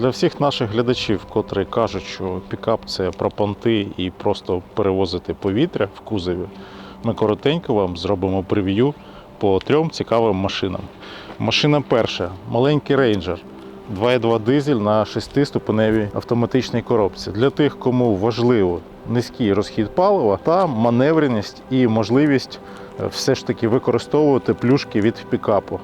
Для всіх наших глядачів, котрі кажуть, що пікап це про понти і просто перевозити повітря в кузові, ми коротенько вам зробимо прев'ю по трьом цікавим машинам. Машина перша маленький рейнджер. 2,2 дизель на 6-ступеневій автоматичній коробці. Для тих, кому важливо низький розхід палива та маневреність і можливість е, все ж таки використовувати плюшки від пікапу.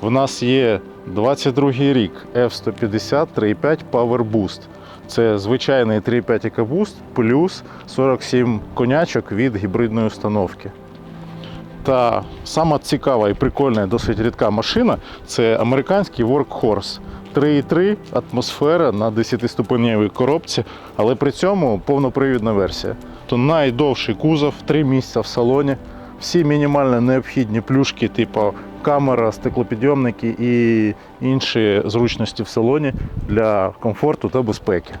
В нас є 22 рік F150 3.5 Power Boost. Це звичайний 3.5 EcoBoost плюс 47 конячок від гібридної установки. Та сама цікава і прикольна, досить рідка машина це американський Workhorse. 3.3 атмосфера на 10-ступеневій коробці, але при цьому повнопривідна версія. То найдовший кузов, 3 місця в салоні, всі мінімально необхідні плюшки, типу камера, стеклопідйомники і інші зручності в салоні для комфорту та безпеки.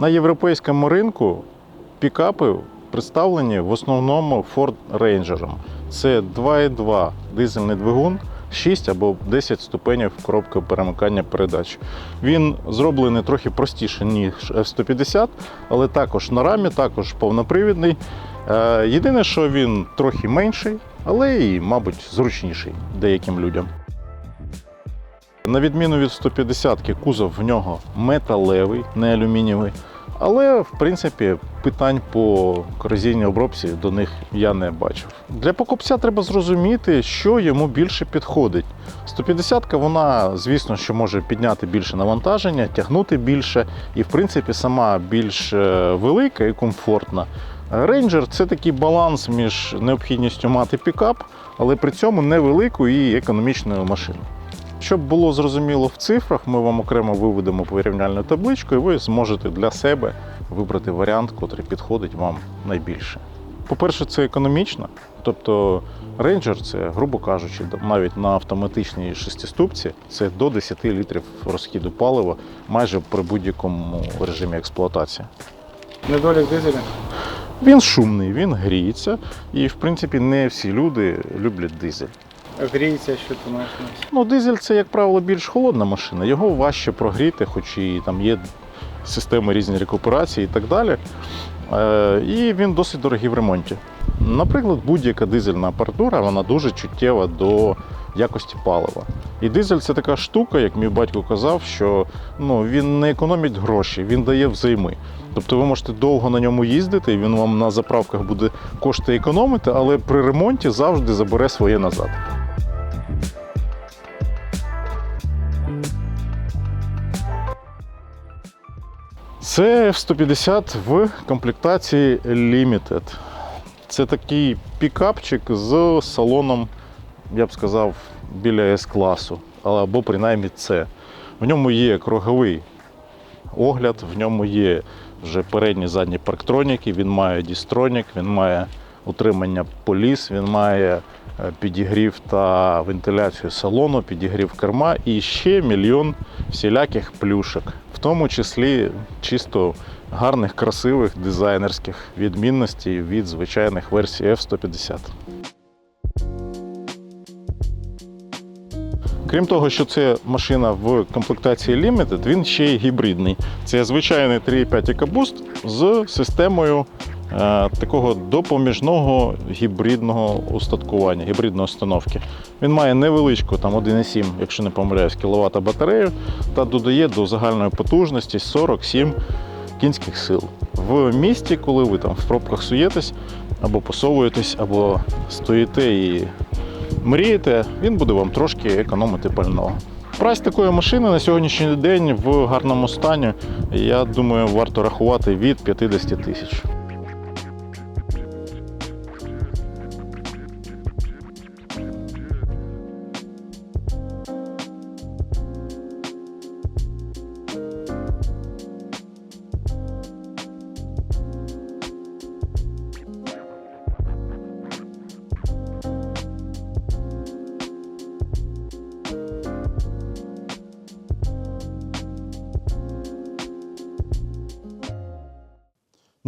На європейському ринку пікапи представлені в основному Ford Ranger. Це 2,2 дизельний двигун, 6 або 10 ступенів коробки перемикання передач. Він зроблений трохи простіше, ніж F-150, але також на рамі, також повнопривідний. Е, Єдине, що він трохи менший, але і, мабуть, зручніший деяким людям. На відміну від 150-ки, кузов в нього металевий, не алюмінієвий. Але, в принципі, питань по корозійній обробці до них я не бачив. Для покупця треба зрозуміти, що йому більше підходить. 150-ка, вона, звісно, що може підняти більше навантаження, тягнути більше, і, в принципі, сама більш е, велика і комфортна. Рейнджер це такий баланс між необхідністю мати пікап, але при цьому невелику і економічною машину. Щоб було зрозуміло в цифрах, ми вам окремо виведемо порівняльну табличку, і ви зможете для себе вибрати варіант, який підходить вам найбільше. По-перше, це економічно, тобто Ranger це, грубо кажучи, навіть на автоматичній шестиступці це до 10 літрів розхіду палива майже при будь-якому режимі експлуатації. Недолік дизеля. Він шумний, він гріється, і в принципі не всі люди люблять дизель. Гріється, що ти маєш на? Ну, дизель це, як правило, більш холодна машина. Його важче прогріти, хоч і там є системи різні рекуперації і так далі. Е, і він досить дорогий в ремонті. Наприклад, будь-яка дизельна апаратура вона дуже чуттєва до якості палива. І дизель це така штука, як мій батько казав, що ну, він не економить гроші, він дає взайми. Тобто ви можете довго на ньому їздити, він вам на заправках буде кошти економити, але при ремонті завжди забере своє назад. Це F-150 в комплектації Limited. Це такий пікапчик з салоном, я б сказав, біля С-класу, або принаймні С. В ньому є круговий огляд, в ньому є вже передні задні парктроніки, він має дістронік, він має утримання поліс, він має е, підігрів та вентиляцію салону, підігрів керма і ще мільйон всіляких плюшок, в тому числі чисто гарних, красивих дизайнерських відмінностей від звичайних версій F-150. Крім того, що це машина в комплектації Limited, він ще й гібридний. Це звичайний 3.5 EcoBoost з системою такого допоміжного гібридного устаткування, гібридної установки. Він має невеличку там 1,7, якщо не помиляюсь, кВт батарею та додає до загальної потужності 47 кінських сил. В місті, коли ви там в пробках суєтесь, або посовуєтесь, або стоїте і мрієте, він буде вам трошки економити пального. Прайс такої машини на сьогоднішній день в гарному стані, я думаю, варто рахувати від 50 тисяч.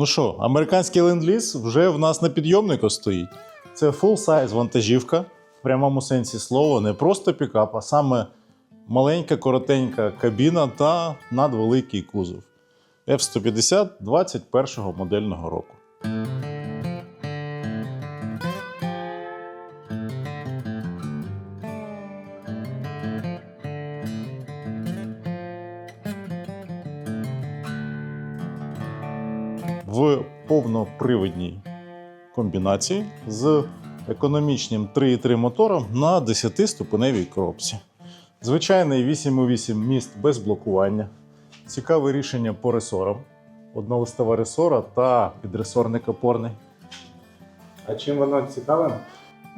Ну що, американський ленд-ліз вже в нас на підйомнику стоїть. Це full-size вантажівка в прямому сенсі слова, не просто пікап, а саме маленька, коротенька кабіна та надвеликий кузов. F-150 21 модельного року. Повнопривідній комбінації з економічним 3,3 мотором на 10-ступеневій коробці. Звичайний 8,8 міст без блокування, цікаве рішення по ресорам, однолистова ресора та підресорник опорний. А чим воно цікаве?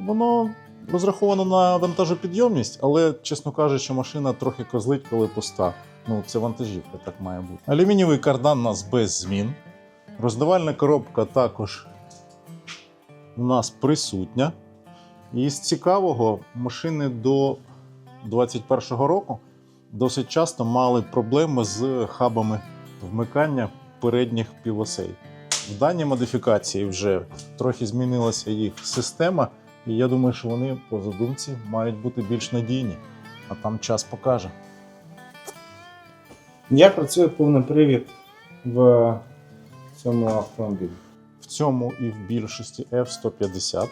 Воно розраховано на вантажопідйомність, але, чесно кажучи, машина трохи козлить, коли пуста. Ну, це вантажівка, так має бути. Алюмінієвий кардан у нас без змін. Роздавальна коробка також у нас присутня. І з цікавого, машини до 2021 року досить часто мали проблеми з хабами вмикання передніх півосей. В даній модифікації вже трохи змінилася їх система, і я думаю, що вони по задумці мають бути більш надійні, а там час покаже. Як працює повний привід в цьому автомобілі? В цьому і в більшості F-150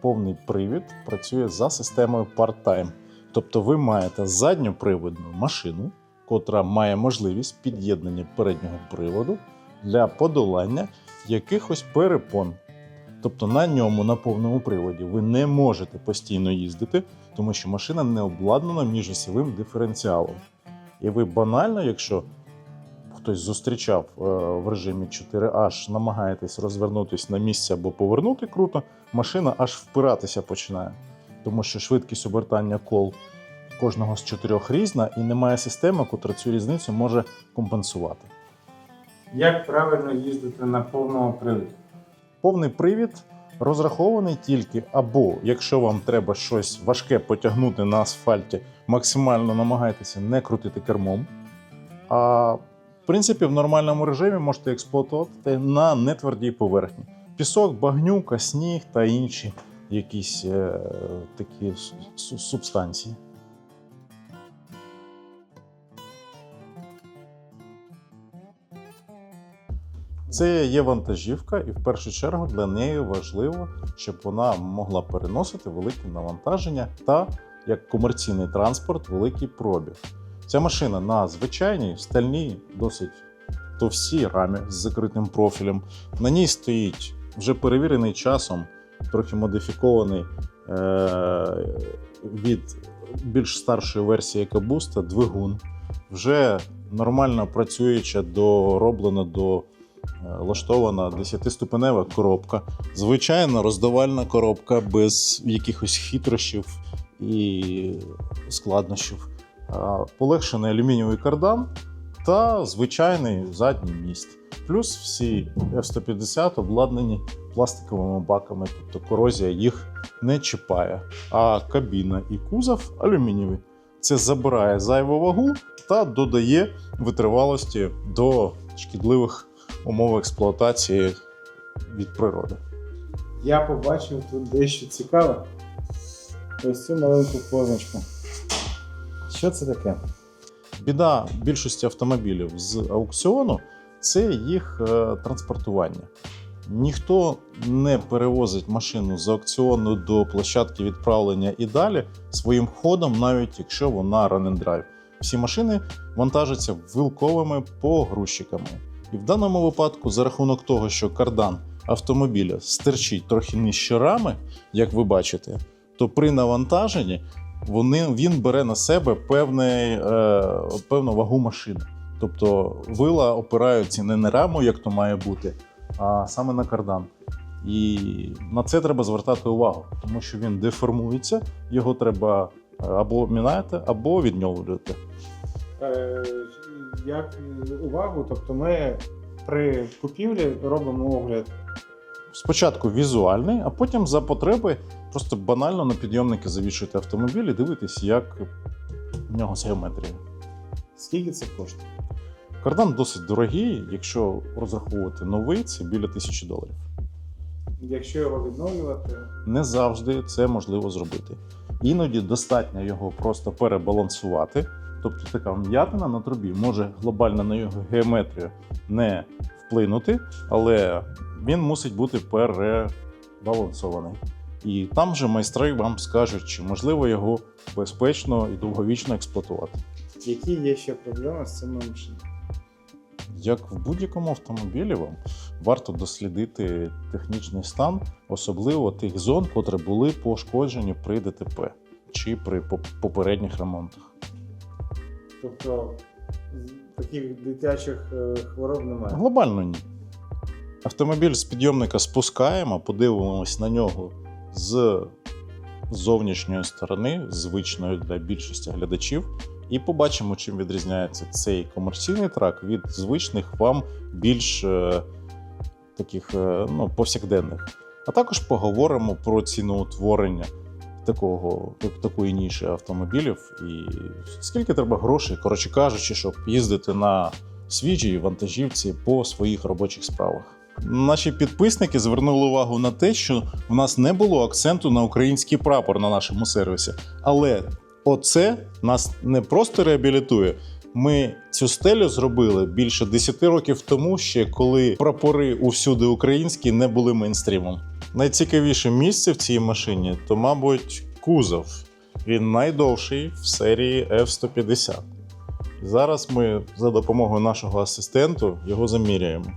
повний привід працює за системою part-time. Тобто ви маєте задньоприводну машину, котра має можливість під'єднання переднього приводу для подолання якихось перепон. Тобто на ньому, на повному приводі, ви не можете постійно їздити, тому що машина не обладнана міжосьовим диференціалом. І ви банально, якщо хтось зустрічав е, в режимі 4H, намагаєтесь розвернутися на місці або повернути круто, машина аж впиратися починає. Тому що швидкість обертання кол кожного з чотирьох різна, і немає системи, яка цю різницю може компенсувати. Як правильно їздити на повному приводі? Повний привід розрахований тільки або якщо вам треба щось важке потягнути на асфальті, максимально намагайтеся не крутити кермом. А в принципі, в нормальному режимі можете експлуатувати на нетвердій поверхні. Пісок, багнюка, сніг та інші якісь е, такі су- су- субстанції. Це є вантажівка, і в першу чергу для неї важливо, щоб вона могла переносити великі навантаження та як комерційний транспорт великий пробіг. Ця машина на звичайній стальній, досить товстій рамі з закритим профілем. На ній стоїть вже перевірений часом, трохи модифікований е- від більш старшої версії EcoBoost двигун. Вже нормально працююча, дороблена до е, влаштована 10-ступенева коробка. Звичайна роздавальна коробка без якихось хитрощів і складнощів. А, Полегшений алюмінієвий кардан та звичайний задній міст. Плюс всі F-150 обладнані пластиковими баками, тобто корозія їх не чіпає. А кабіна і кузов алюмінієві. Це забирає зайву вагу та додає витривалості до шкідливих умов експлуатації від природи. Я побачив тут дещо цікаве. Ось цю маленьку позначку. Що це таке? Біда більшості автомобілів з аукціону це їх е, транспортування. Ніхто не перевозить машину з аукціону до площадки відправлення і далі своїм ходом, навіть якщо вона run and drive. Всі машини вантажаться вилковими погрузчиками. І в даному випадку, за рахунок того, що кардан автомобіля стирчить трохи нижче рами, як ви бачите, то при навантаженні вони, він бере на себе певний, е, певну вагу машини. Тобто вила опираються не на раму, як то має бути, а саме на кардан. І на це треба звертати увагу, тому що він деформується, його треба е, або міняти, або відновлювати. Е, як увагу, тобто ми при купівлі робимо огляд. Спочатку візуальний, а потім за потреби просто банально на підйомники завішуєте автомобіль і дивитесь, як в нього з геометрією. Скільки це коштує? Кардан досить дорогий, якщо розраховувати новий, це біля тисячі доларів. Якщо його відновлювати, Не завжди це можливо зробити. Іноді достатньо його просто перебалансувати. Тобто така м'ятина на трубі може глобально на його геометрію не вплинути, але він мусить бути перебалансований. І там же майстри вам скажуть, чи можливо його безпечно і довговічно експлуатувати. які є ще проблеми з цими машинами? Як в будь-якому автомобілі вам варто дослідити технічний стан, особливо тих зон, котрі були пошкоджені при ДТП чи при попередніх ремонтах. Тобто таких дитячих е, хвороб немає. Глобально ні. Автомобіль з підйомника спускаємо, подивимось на нього з зовнішньої сторони, звичної для більшості глядачів, і побачимо, чим відрізняється цей комерційний трак від звичних вам більш е, таких е, ну, повсякденних. А також поговоримо про ціноутворення такого, такої ніші автомобілів і скільки треба грошей, коротше кажучи, щоб їздити на свіжій вантажівці по своїх робочих справах. Наші підписники звернули увагу на те, що в нас не було акценту на український прапор на нашому сервісі. Але оце нас не просто реабілітує. Ми цю стелю зробили більше 10 років тому, ще коли прапори усюди українські не були мейнстрімом. Найцікавіше місце в цій машині то, мабуть, кузов. Він найдовший в серії F-150. Зараз ми за допомогою нашого асистенту його заміряємо.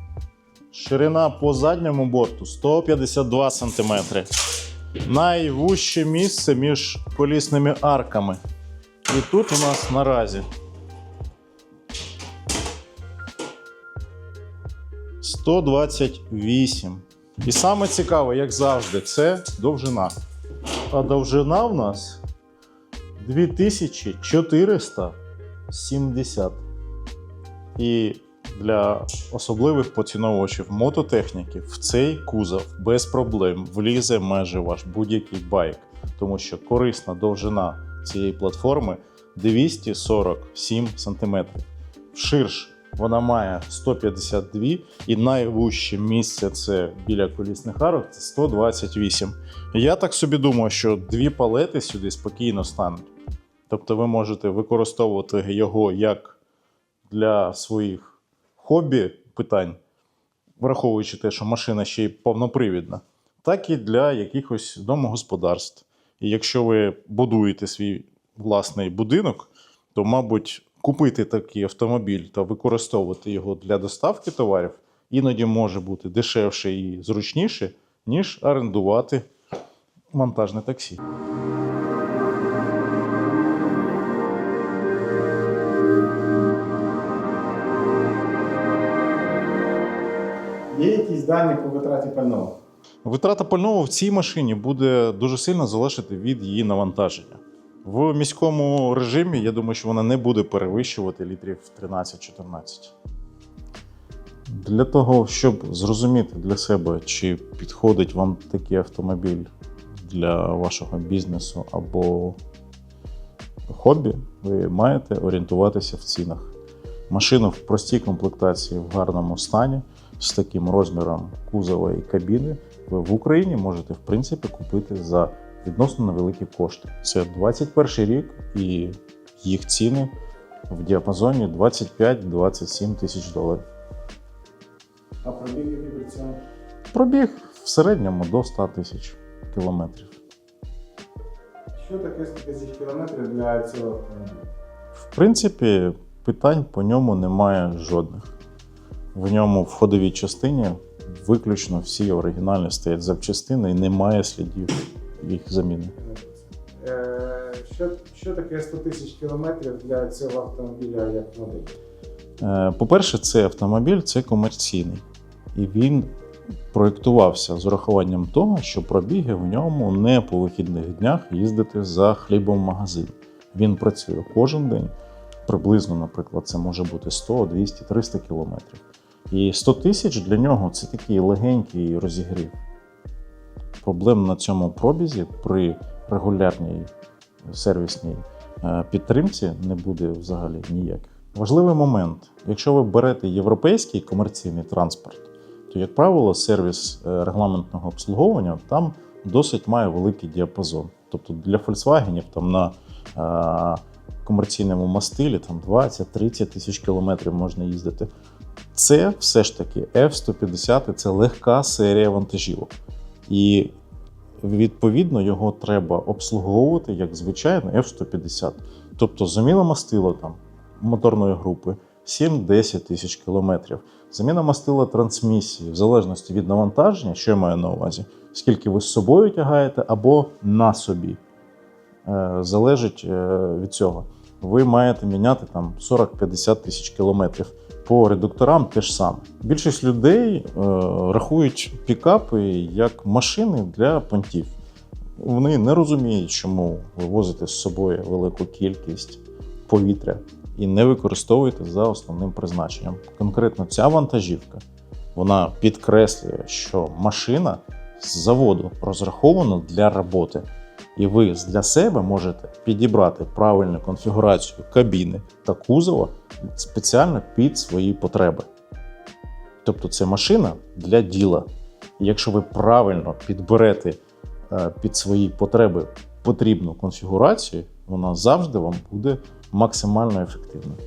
Ширина по задньому борту 152 см. Найвужче місце між колісними арками. І тут у нас наразі 128. І саме цікаве, як завжди, це довжина. А довжина в нас 2470. І для особливих поціновувачів мототехніки в цей кузов без проблем влізе майже ваш будь-який байк, тому що корисна довжина цієї платформи 247 см. Вширш вона має 152 і найвужче місце це біля колісних арок це 128. Я так собі думаю, що дві палети сюди спокійно стануть. Тобто ви можете використовувати його як для своїх хобі питань, враховуючи те, що машина ще й повнопривідна, так і для якихось домогосподарств. І якщо ви будуєте свій власний будинок, то, мабуть, купити такий автомобіль та використовувати його для доставки товарів іноді може бути дешевше і зручніше, ніж орендувати монтажне таксі. Дані по витраті пального. Витрата пального в цій машині буде дуже сильно залежати від її навантаження. В міському режимі я думаю, що вона не буде перевищувати літрів 13-14. Для того, щоб зрозуміти для себе, чи підходить вам такий автомобіль для вашого бізнесу або хобі, ви маєте орієнтуватися в цінах. Машину в простій комплектації в гарному стані з таким розміром кузова і кабіни ви в Україні можете в принципі купити за відносно невеликі кошти. Це 21 рік і їх ціни в діапазоні 25-27 тисяч доларів. А пробіг який при цьому? Пробіг в середньому до 100 тисяч кілометрів. Що таке 100 тисяч кілометрів для цього автомобіля? В принципі, питань по ньому немає жодних. В ньому в ходовій частині виключно всі оригінальні стоять запчастини і немає слідів їх заміни. Е, Що, що таке 100 тисяч кілометрів для цього автомобіля як модель? Е, По-перше, цей автомобіль це комерційний, і він проєктувався з урахуванням того, що пробіги в ньому не по вихідних днях їздити за хлібом в магазин. Він працює кожен день. Приблизно, наприклад, це може бути 100, 200, 300 кілометрів. І 100 тисяч для нього це такий легенький розігрів. Проблем на цьому пробізі при регулярній сервісній е, підтримці не буде взагалі ніяких. Важливий момент: якщо ви берете європейський комерційний транспорт, то, як правило, сервіс е, регламентного обслуговування там досить має великий діапазон. Тобто для Volkswagen там на е, комерційному мастилі там 20-30 тисяч кілометрів можна їздити. Це все ж таки F-150 це легка серія вантажівок. І відповідно його треба обслуговувати як звичайно F-150. Тобто заміна мастила там моторної групи 7-10 тисяч кілометрів. Заміна мастила трансмісії, в залежності від навантаження, що я маю на увазі, скільки ви з собою тягаєте або на собі. Е, залежить е, від цього. Ви маєте міняти там 40-50 тисяч кілометрів. По редукторам те ж саме. Більшість людей е, рахують пікапи як машини для понтів. Вони не розуміють, чому ви возите з собою велику кількість повітря і не використовуєте за основним призначенням. Конкретно ця вантажівка вона підкреслює, що машина з заводу розрахована для роботи. І ви для себе можете підібрати правильну конфігурацію кабіни та кузова спеціально під свої потреби. Тобто це машина для діла. І якщо ви правильно підберете е, під свої потреби потрібну конфігурацію, вона завжди вам буде максимально ефективною.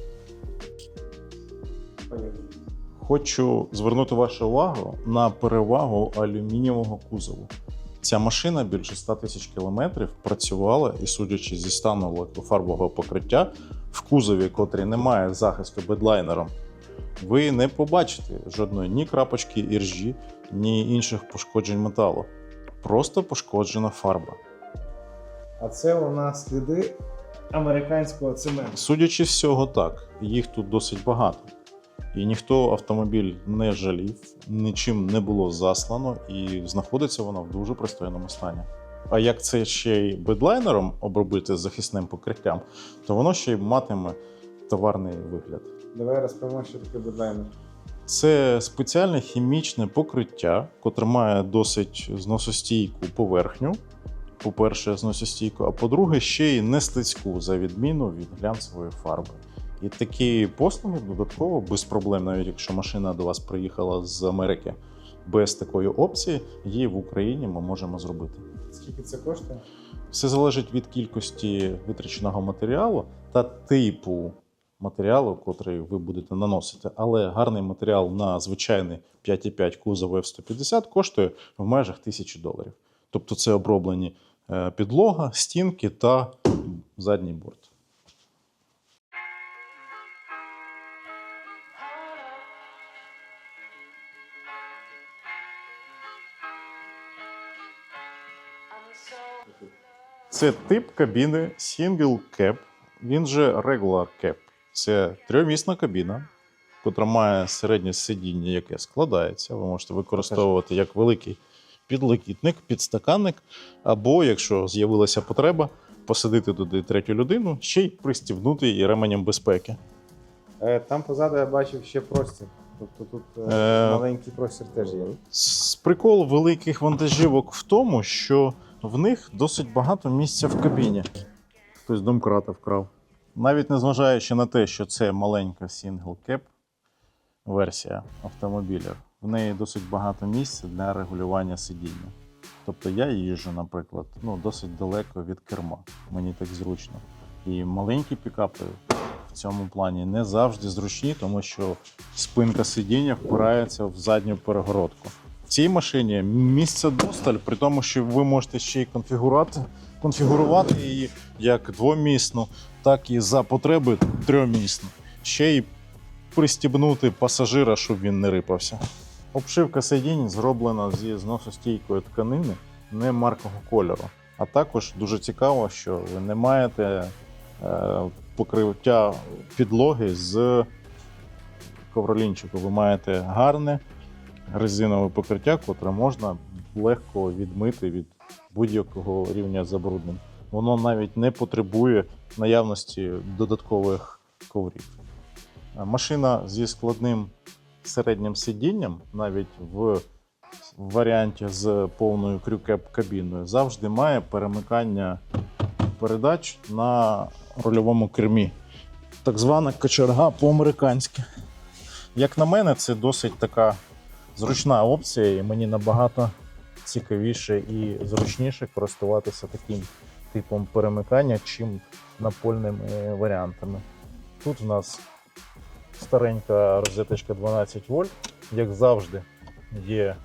Хочу звернути вашу увагу на перевагу алюмінієвого кузову. Ця машина більше 100 тисяч кілометрів працювала і, судячи зі стану лакофарбового покриття, в кузові, котрий не має захисту бедлайнером, ви не побачите жодної ні крапочки іржі, ні інших пошкоджень металу. Просто пошкоджена фарба. А це у нас сліди американського цементу. Судячи з цього, так, їх тут досить багато. І ніхто автомобіль не жалів, нічим не було заслано, і знаходиться воно в дуже пристойному стані. А як це ще й бедлайнером обробити з захисним покриттям, то воно ще й матиме товарний вигляд. Давай розповімо, що таке бедлайнер. Це спеціальне хімічне покриття, котре має досить зносостійку поверхню. По-перше, зносостійку, а по-друге, ще й не слизьку, за відміну від глянцевої фарби. І такі послуги додатково без проблем, навіть якщо машина до вас приїхала з Америки без такої опції, її в Україні ми можемо зробити. Скільки це коштує? Все залежить від кількості витраченого матеріалу та типу матеріалу, котрий ви будете наносити. Але гарний матеріал на звичайний 5,5 кузов F150 коштує в межах 1000 доларів. Тобто це оброблені е, підлога, стінки та задній борт. Це тип кабіни Single Cab, він же Regular Cab. Це трьохмісна кабіна, котра має середнє сидіння, яке складається. Ви можете використовувати як великий підлокітник, підстаканник, або, якщо з'явилася потреба, посадити туди третю людину, ще й пристібнути її ременем безпеки. Е, Там позаду я бачив ще простір. Тобто тут е, Е, маленький простір теж є. Прикол великих вантажівок в тому, що в них досить багато місця в кабіні. Хтось домкрата вкрав. Навіть незважаючи на те, що це маленька сінгл-кеп версія автомобіля, в неї досить багато місця для регулювання сидіння. Тобто я їжджу, наприклад, ну, досить далеко від керма. Мені так зручно. І маленькі пікапи в цьому плані не завжди зручні, тому що спинка сидіння впирається в задню перегородку. Цій машині місце досталь, при тому, що ви можете ще й конфігурувати, конфігурувати її як двомісну, так і за потреби трьомісну. Ще й пристібнути пасажира, щоб він не рипався. Обшивка сидінь зроблена зі зносостійкої тканини не маркого кольору. А також дуже цікаво, що ви не маєте е, покриття підлоги з ковролінчику. Ви маєте гарне резинове покриття, котре можна легко відмити від будь-якого рівня забруднень. Воно навіть не потребує наявності додаткових коврів. Машина зі складним середнім сидінням, навіть в варіанті з повною крюкеп-кабіною, завжди має перемикання передач на рульовому кермі. Так звана кочерга по-американськи. Як на мене, це досить така зручна опція, і мені набагато цікавіше і зручніше користуватися таким типом перемикання, чим напольними варіантами. Тут в нас старенька розеточка 12 вольт. Як завжди, є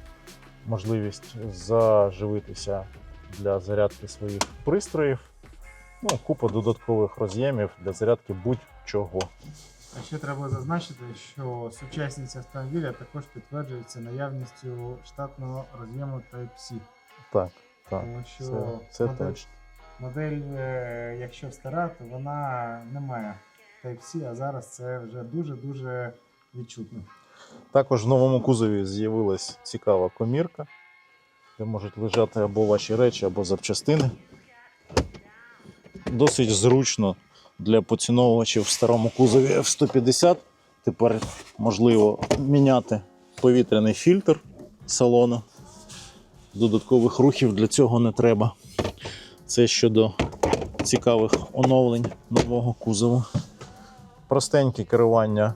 можливість заживитися для зарядки своїх пристроїв. Ну, купа додаткових роз'ємів для зарядки будь-чого. А ще треба зазначити, що сучасність автомобіля також підтверджується наявністю штатного роз'єму Type-C. Так, так. Тому що Це, це модель, точно. модель, е, якщо стара, то вона не має Type-C, а зараз це вже дуже-дуже відчутно. Також в новому кузові з'явилась цікава комірка, де можуть лежати або ваші речі, або запчастини. Досить зручно для поціновувачів в старому кузові F150. Тепер можливо міняти повітряний фільтр салону. Додаткових рухів для цього не треба. Це щодо цікавих оновлень нового кузову. Простеньке керування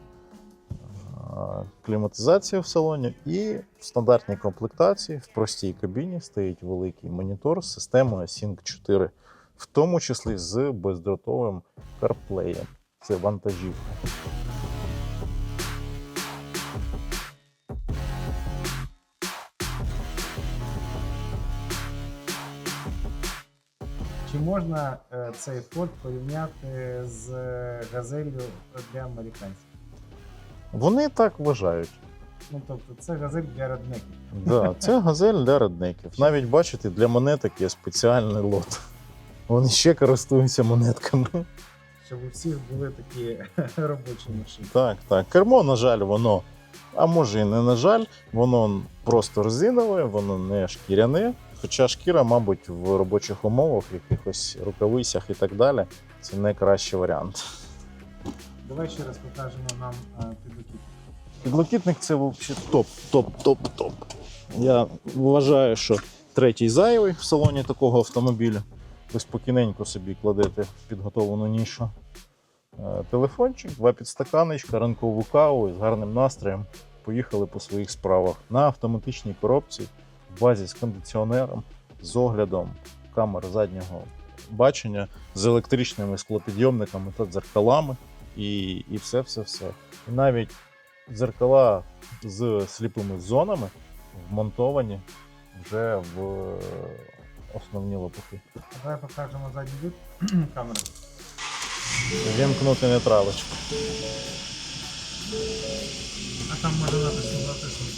а, кліматизація в салоні і в стандартній комплектації в простій кабіні стоїть великий монітор з системою Sync 4, в тому числі з бездротовим CarPlay. Це вантажівка. Чи можна е, цей Ford порівняти з газелью для американців? Вони так вважають. Ну тобто це газель для родників. Да, це газель для родників. Навіть бачите, для монеток є спеціальний лот. Вони ще користуються монетками. Щоб у всіх були такі робочі машини. Так, так. Кермо, на жаль, воно, а може і не на жаль, воно просто резинове, воно не шкіряне. Хоча шкіра, мабуть, в робочих умовах, в якихось рукавицях і так далі, це найкращий варіант. Давай ще раз покажемо нам підлокітник. Підлокітник це взагалі топ, топ, топ, топ. Я вважаю, що третій зайвий в салоні такого автомобіля. Ви спокійненько собі кладете в підготовлену нішу. Е, Телефончик, два підстаканечка, ранкову каву і з гарним настроєм. Поїхали по своїх справах на автоматичній коробці в базі з кондиціонером, з оглядом камер заднього бачення, з електричними склопідйомниками та дзеркалами, і, і все, все, все. І навіть дзеркала з сліпими зонами вмонтовані вже в основні лопухи. Давай покажемо задній вид камери. Вімкнути нейтралочку. А там може написано написано.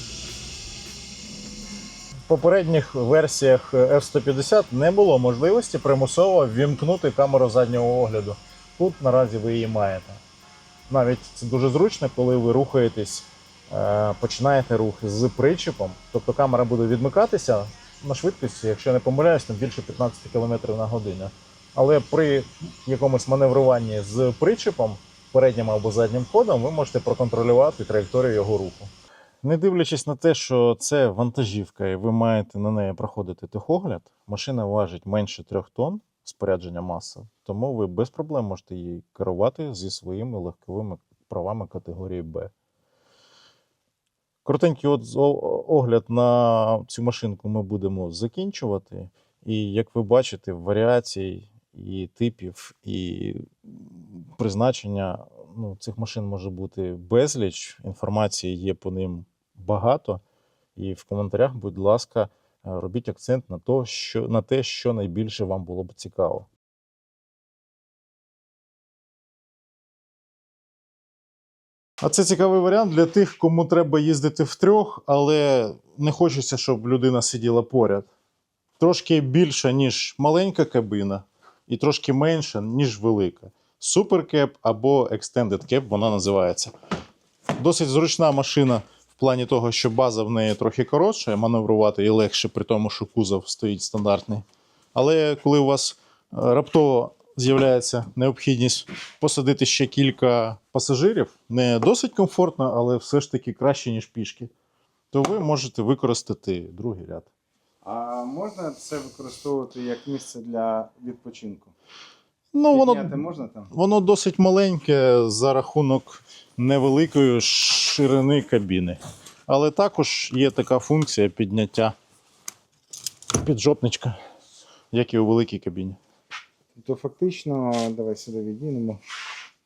В попередніх версіях F150 не було можливості примусово ввімкнути камеру заднього огляду. Тут наразі ви її маєте. Навіть це дуже зручно, коли ви рухаєтесь, е, починаєте рух з причепом. Тобто камера буде відмикатися на швидкості, якщо я не помиляюсь, там більше 15 км на годину. Але при якомусь маневруванні з причепом, переднім або заднім ходом, ви можете проконтролювати траєкторію його руху. Не дивлячись на те, що це вантажівка, і ви маєте на неї проходити техогляд, машина важить менше 3 тонн спорядження маса, тому ви без проблем можете її керувати зі своїми легковими правами категорії Б. Коротенький от огляд на цю машинку ми будемо закінчувати. І як ви бачите, варіацій і типів, і призначення ну, цих машин може бути безліч. Інформації є по ним багато. І в коментарях, будь ласка, е, робіть акцент на, то, що, на те, що найбільше вам було б цікаво. А це цікавий варіант для тих, кому треба їздити втрьох, але не хочеться, щоб людина сиділа поряд. Трошки більша, ніж маленька кабина, і трошки менша, ніж велика. Суперкеп або Extended Cap вона називається. Досить зручна машина в плані того, що база в неї трохи коротша, маневрувати і легше, при тому, що кузов стоїть стандартний. Але коли у вас е, раптово з'являється необхідність посадити ще кілька пасажирів, не досить комфортно, але все ж таки краще, ніж пішки, то ви можете використати другий ряд. А можна це використовувати як місце для відпочинку? Ну, воно, можна там? воно досить маленьке за рахунок невеликої ширини кабіни. Але також є така функція підняття піджопничка, як і у великій кабіні. То фактично, давай сюди відійдемо.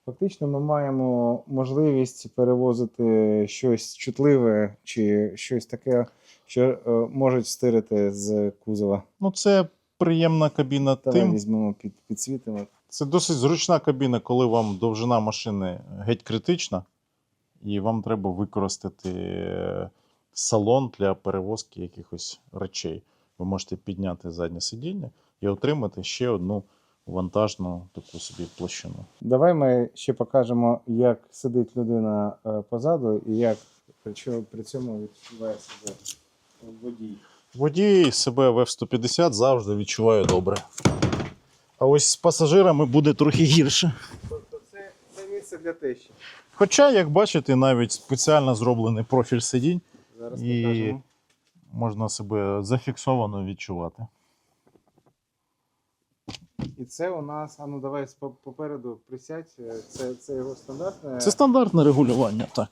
Фактично, ми маємо можливість перевозити щось чутливе чи щось таке, що е, можуть стирити з кузова. Ну, це приємна кабіна Давай тим. візьмемо під, підсвітимо. Це досить зручна кабіна, коли вам довжина машини геть критична, і вам треба використати е, салон для перевозки якихось речей. Ви можете підняти заднє сидіння і отримати ще одну вантажну таку собі площину. Давай ми ще покажемо, як сидить людина е, позаду і як при цьому відчуває себе водій. Водій себе в F-150 завжди відчуває добре. А ось з пасажирами буде трохи гірше. Тобто це, це місце для тещі. Хоча, як бачите, навіть спеціально зроблений профіль сидінь Зараз І- покажемо. можна себе зафіксовано відчувати. І це у нас, а ну давай попереду присядь. е, Це, це його стандартне. Це стандартне регулювання, так.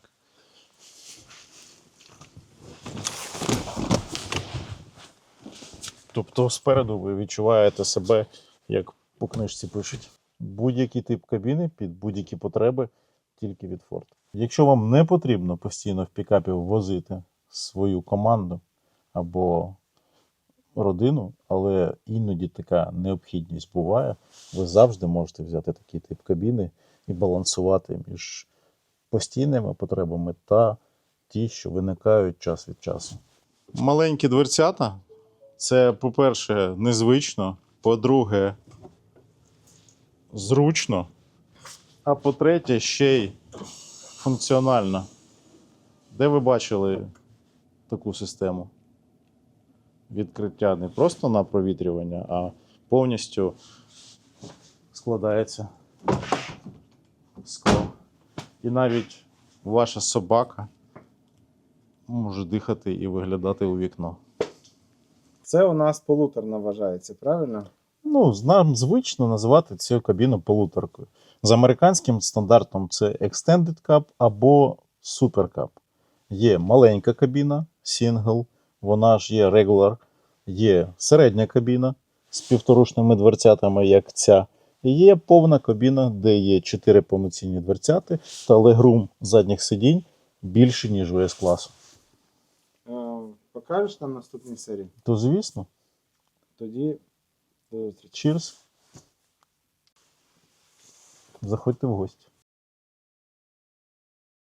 Тобто спереду ви відчуваєте себе, як по книжці пишуть. Будь-який тип кабіни під будь-які потреби тільки від Ford. Якщо вам не потрібно постійно в пікапі возити свою команду або родину, але іноді така необхідність буває, ви завжди можете взяти такий тип кабіни і балансувати між постійними потребами та ті, що виникають час від часу. Маленькі дверцята це, по-перше, незвично, по-друге, зручно, а по-третє, ще й функціонально. Де ви бачили таку систему? Відкриття не просто на провітрювання, а повністю складається скло. І навіть ваша собака може дихати і виглядати у вікно. Це у нас полуторна вважається, правильно? Ну, нам звично називати цю кабіну полуторкою. За американським стандартом це Extended Cup або Super Cup. Є маленька кабіна, Single, вона ж є Regular, є середня кабіна з півторушними дверцятами, як ця. І є повна кабіна, де є 4 повноцінні дверцяти та легрум задніх сидінь більше, ніж у S-класу. Е, Покажеш нам наступній серії? То, звісно, Тоді cheers. Заходьте в гості.